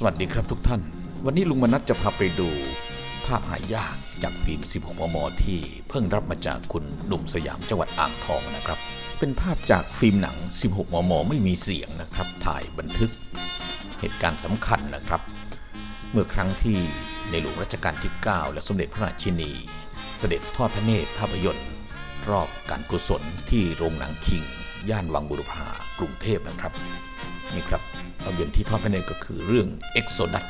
สวัสดีครับทุกท่าน วันนี้ลุงมนัทจะพาไปดู ภาพหายากจากฟิล์ม 16 มม ที่เพิ่งรับมาจากคุณหนุ่มสยามจังหวัดอ่างทองนะครับ เป็นภาพจากฟิล์มหนัง 16 มม ไม่มีเสียงนะครับ ถ่ายบันทึก เหตุการณ์สำคัญนะครับ เมื่อครั้งที่ในหลวงรัชกาลที่ 9 และสมเด็จพระราชินี เสด็จทอดพระเนตรภาพยนตร์ รอบการกุศลที่โรงหนังคิง ย่านวังบุรพากรุงเทพนะครับ นี่ครับภาพยนตร์ที่ทอดพระเนตรก็คือเรื่อง Exodus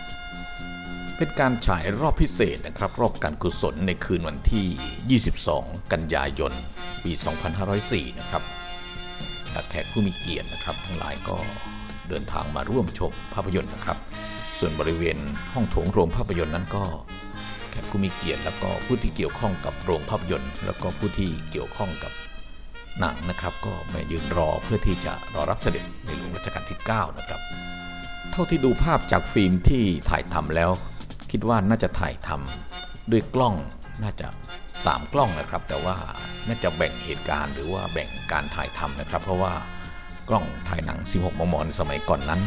เป็นการฉายรอบพิเศษนะครับ รอบการกุศลในคืนวันที่ 22 กันยายน ปี 2504 นะครับแขกผู้มีเกียรตินะครับ ทั้งหลายก็เดินทางมาร่วมชมภาพยนตร์นะครับ ส่วนบริเวณห้องโถงโรงภาพยนตร์นั้นก็แขกผู้มีเกียรติแล้วก็ผู้ที่เกี่ยวข้องกับโรงภาพยนตร์ แล้วก็ผู้ที่เกี่ยวข้องกับ หนังนะครับ ก็มายืนรอเพื่อที่จะรอรับเสด็จในหลวงรัชกาลที่ 9 นะครับ เท่าที่ดูภาพจากฟิล์มที่ถ่ายทำแล้ว คิดว่าน่าจะถ่ายทำด้วยกล้องน่าจะ 3 กล้องนะครับ แต่ว่าน่าจะแบ่งเหตุการณ์หรือว่าแบ่งการถ่ายทำนะครับ เพราะว่ากล้องถ่ายหนัง 16 มมในสมัยก่อนนั้น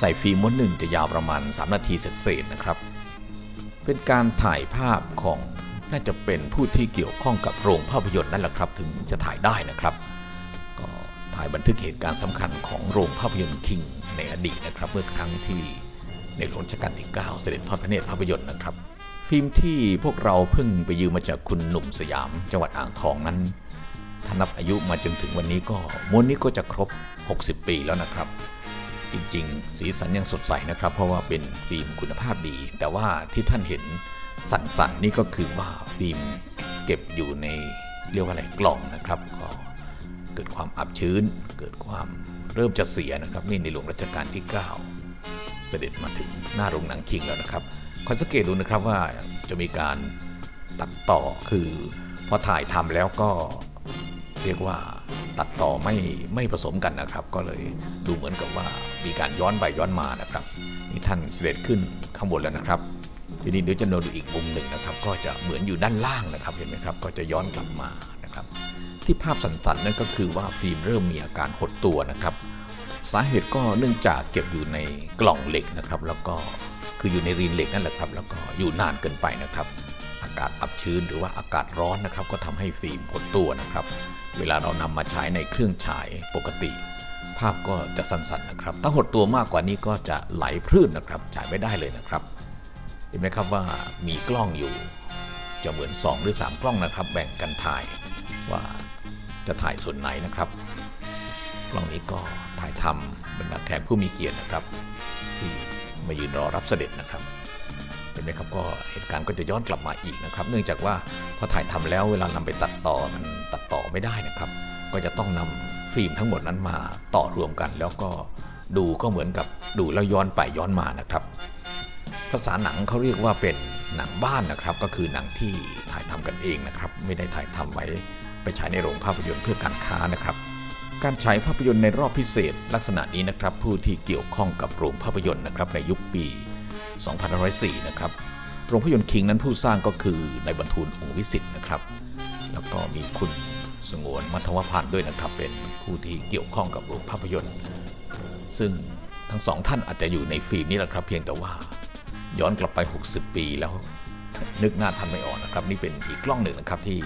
ใส่ฟิล์มม้วนหนึ่งจะยาวประมาณ 3 นาทีเศษๆนะครับ เป็นการถ่ายภาพของ น่าจะเป็นผู้ที่เกี่ยวข้องกับโรงภาพยนตร์นั่นแหละครับ ถึงจะถ่ายได้นะครับ ก็ถ่ายบันทึกเหตุการณ์สำคัญของโรงภาพยนตร์คิงในอดีตนะครับ เมื่อครั้งที่ในหลวงรัชกาลที่ 9 เสด็จทอดพระเนตรภาพยนตร์นะครับ ฟิล์มที่พวกเราเพิ่งไปยืมมาจากคุณหนุ่มสยาม จังหวัดอ่างทองนั้นถ้านับอายุมาจนถึงวันนี้ก็ม้วนนี้ก็จะครบ 60 ปีแล้วนะครับ จริงๆ สีสันยังสดใสนะครับ เพราะว่าเป็นฟิล์มคุณภาพดี แต่ว่าที่ท่านเห็น สั่นๆนี่ก็คือว่าฟิล์มเก็บอยู่ในเรียกว่าอะไรกล่องนะครับก็เกิดความอับชื้น เกิดความเริ่มจะเสียนะครับ นี่ในหลวงรัชกาลที่ 9 เสด็จมาถึงหน้าโรงหนังคิงแล้วนะครับคอยสังเกตดูนะครับว่าจะมีการตัดต่อคือพอถ่ายทำแล้วก็เรียกว่าตัดต่อไม่ไม่ผสมกันนะครับ ก็เลยดูเหมือนกับว่ามีการย้อนไปย้อนมานะครับ นี่ท่านเสด็จขึ้นข้างบนแล้วนะครับ ทีนี้เดี๋ยวจะดูอีกมุมหนึ่งนะครับ ก็จะเหมือนอยู่ด้านล่างนะครับเห็นไหมครับ ก็จะย้อนกลับมานะครับ ที่ภาพสั่นๆนั่นก็คือว่าฟิล์มเริ่มมีอาการหดตัวนะครับ สาเหตุก็เนื่องจากเก็บอยู่ในกล่องเหล็กนะครับ แล้วก็คืออยู่ในรีนเหล็กนั่นแหละครับ แล้วก็อยู่นานเกินไปนะครับ อากาศอับชื้นหรือว่าอากาศร้อนนะครับ ก็ทำให้ฟิล์มหดตัวนะครับ เวลาเรานำมาใช้ในเครื่องฉายปกติภาพก็จะสั่นๆนะครับ ถ้าหดตัวมากกว่านี้ก็จะไหลพรื่นนะครับฉายไม่ได้เลยนะครับ เห็นไหมครับว่ามีกล้องอยู่ จะเหมือน 2 หรือ 3 กล้องนะครับ แบ่งกันถ่ายว่าจะถ่ายส่วนไหนนะครับ กล้องนี้ก็ถ่ายทำบรรดาแขกผู้มีเกียรตินะครับ ที่มายืนรอรับเสด็จนะครับเห็นไหมครับก็เหตุการณ์ก็จะย้อนกลับมาอีกนะครับ เนื่องจากว่าพอถ่ายทำแล้วเวลานำไปตัดต่อมันตัดต่อไม่ได้นะครับ ก็จะต้องนำฟิล์มทั้งหมดนั้นมาต่อรวมกัน แล้วก็ดูก็เหมือนกับดูแล้วย้อนไปย้อนมานะครับาษาหนังเขาเรียกว่าเป็นหนังบ้านนะครับ ก็คือหนังที่ถ่ายทำกันเองนะครับ ไม่ได้ถ่ายทำไว้ไปฉายในโรงภาพยนตร์เพื่อการค้านะครับ การฉายภาพยนตร์ในรอบพิเศษ ลักษณะนี้นะครับ ผู้ที่เกี่ยวข้องกับโรงภาพยนตร์นะครับในยุคปี 2504 นะครับโรงภาพยนตร์คิงนั้นผู้สร้างก็คือในบรรทูลองค์วิสิตนะครับ แล้วก็มีคุณสงวนมัทวพันธ์ด้วยนะครับ เป็นผู้ที่เกี่ยวข้องกับโรงภาพยนตร์ ซึ่งทั้งสองท่านอาจจะอยู่ในฟิล์มนี้แหละครับ เพียงแต่ว่า ย้อนกลับไป 60 ปีแล้ว นึกหน้าทันไม่ออกนะครับ นี่เป็นอีกกล้องหนึ่งนะครับที่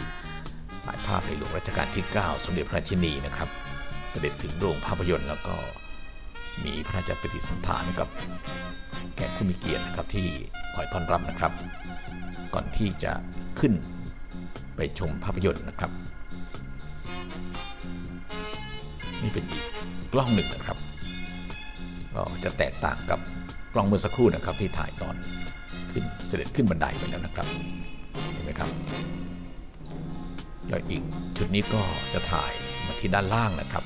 ถ่ายภาพในหลวงรัชกาลที่ 9 สมเด็จพระราชินีนะครับ เสด็จถึงโรงภาพยนตร์แล้วก็มีพระราชปฏิสันถานกับแขกผู้มีเกียรตินะครับที่คอยต้อนรับนะครับ ก่อนที่จะขึ้นไปชมภาพยนตร์นะครับ นี่เป็นอีกกล้องหนึ่งนะครับ ก็จะแตกต่างกับ กล้องเมื่อสักครู่นะครับที่ถ่ายตอนขึ้นเสด็จขึ้นบันไดไปแล้วนะครับ เห็นไหมครับ แล้วอีกชุดนี้ก็จะถ่ายมาที่ด้านล่างนะครับ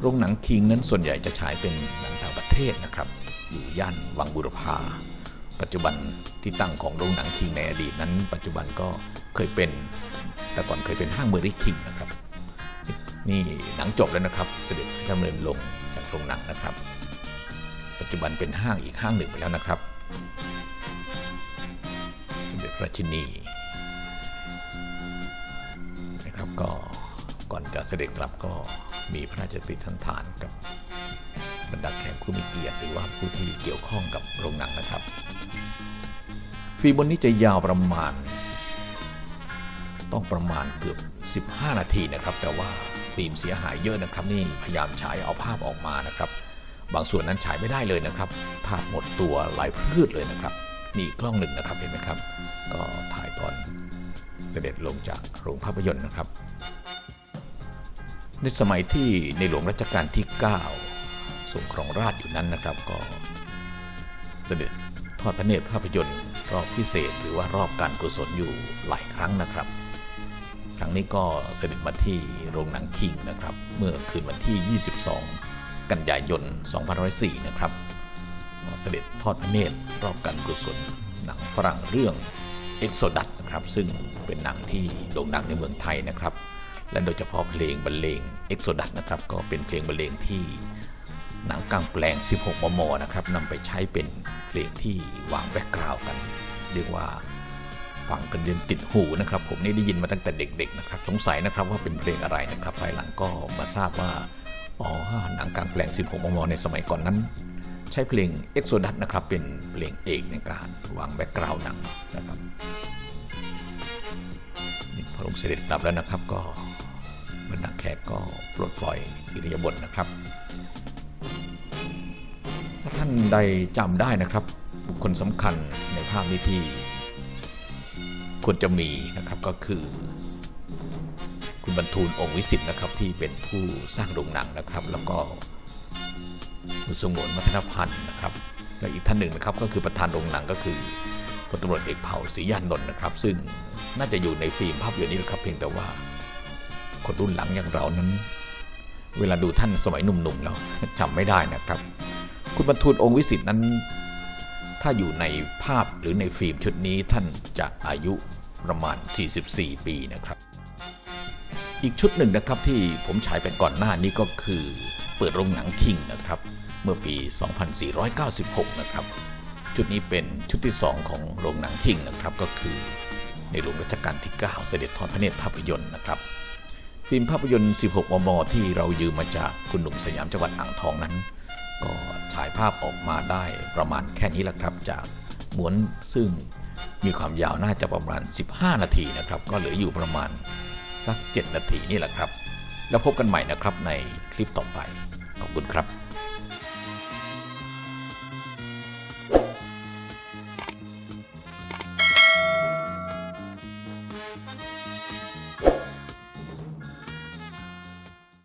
โรงหนังคิงนั้นส่วนใหญ่จะฉายเป็นหนังต่างประเทศนะครับ อยู่ย่านวังบุรพา ปัจจุบันที่ตั้งของโรงหนังคิงในอดีตนั้น ปัจจุบันก็เคยเป็น แต่ก่อนเคยเป็นห้างเมอริคิงนะครับ นี่หนังจบแล้วนะครับ เสด็จดำเนินลงจากโรงหนังนะครับ ปัจจุบันเป็นห้างอีกห้างหนึ่งไปแล้วนะครับสมเด็จพระราชินีนะครับก็ก่อนจะเสด็จกลับก็มีพระราชปฏิสันถานกับบรรดาแขกผู้มีเกียรติหรือว่าผู้ที่เกี่ยวข้องกับโรงหนังนะครับฟิล์มบนนี้จะยาวประมาณ ต้องประมาณเกือบ 15 นาทีนะครับ แต่ว่าฟิล์มเสียหายเยอะนะครับนี่พยายามฉายเอาภาพออกมานะครับ บางส่วนนั้นฉายไม่ได้เลยนะครับ ภาพหมดตัวหลายพืชเลยนะครับ นี่กล้องหนึ่งนะครับเห็นไหมครับ ก็ถ่ายตอนเสด็จลงจากโรงภาพยนตร์นะครับ ในสมัยที่ในหลวงรัชกาลที่ 9 ทรงครองราชอยู่นั้นนะครับก็เสด็จทอดพระเนตรภาพยนตร์รอบพิเศษหรือว่ารอบการกุศลอยู่หลายครั้งนะครับ ครั้งนี้ก็เสด็จมาที่โรงหนังคิงนะครับ เมื่อคืนวันที่ 22 กันยายน2504นะครับเสด็จทอดพระเนตรรอบการกุศลหนังฝรั่งเรื่อง Exodus นะครับ ซึ่งเป็นหนังที่โด่งดังในเมืองไทยนะครับ และโดยเฉพาะเพลงบรรเลง Exodus นะครับ ก็เป็นเพลงบรรเลงที่หนังกลางแปลง 16 มม นะครับนำไปใช้เป็นเพลงที่วางแบ็กกราวด์กัน เรียกว่าฟังกันเรียนติดหูนะครับ ผมนี่ได้ยินมาตั้งแต่เด็กๆนะครับ สงสัยนะครับว่าเป็นเพลงอะไรนะครับ ภายหลังก็มาทราบว่า หนังกลางแปลง 16 มม ในสมัยก่อนนั้น ใช้เพลง Exodus นะครับ เป็นเพลงเอกในการวางแบ็กกราวด์หนังนะครับนี่พระองค์เสด็จกลับแล้วนะครับก็บรรดาแขกก็ปลดปล่อยอิริยาบถนะครับ ถ้าท่านใดจำได้นะครับ บุคคลสำคัญในภาพนี้ที่ควรจะมีนะครับก็คือ คุณบรรทูลองค์วิสิตนะครับที่เป็นผู้สร้างโรงหนังนะครับ แล้วก็คุณสงวนวัฒนพันธ์นะครับ และอีกท่านหนึ่งนะครับก็คือประธานโรงหนังก็คือพลตำรวจเอกเผ่าศรียานนท์นะครับ ซึ่งน่าจะอยู่ในฟิล์มภาพยนตร์นี้นะครับ เพียงแต่ว่าคนรุ่นหลังอย่างเรานั้น เวลาดูท่านสมัยหนุ่มๆแล้วจำไม่ได้นะครับ คุณบรรทูลองค์วิสิตนั้น ถ้าอยู่ในภาพหรือในฟิล์มชุดนี้ท่านจะอายุประมาณ 44 ปีนะครับ อีกชุดหนึ่งนะครับที่ผมฉายไปก่อนหน้านี้ก็คือ เปิดโรงหนังคิงนะครับ เมื่อปี 2496 นะครับ ชุดนี้เป็นชุดที่ 2 ของโรงหนังคิงนะครับก็คือในหลวงรัชกาลที่ 9 เสด็จทอดพระเนตรภาพยนตร์นะครับฟิล์มภาพยนตร์ 16 มม ที่เรายืมมาจากคุณหนุ่มสยามจังหวัดอ่างทองนั้น ก็ฉายภาพออกมาได้ประมาณแค่นี้แหละครับจากม้วนซึ่งมีความยาวน่าจะประมาณ 15 นาทีนะครับ ก็เหลืออยู่ประมาณ สัก 7 นาทีนี่แหละครับ แล้วพบกันใหม่นะครับในคลิปต่อไป ขอบคุณครับ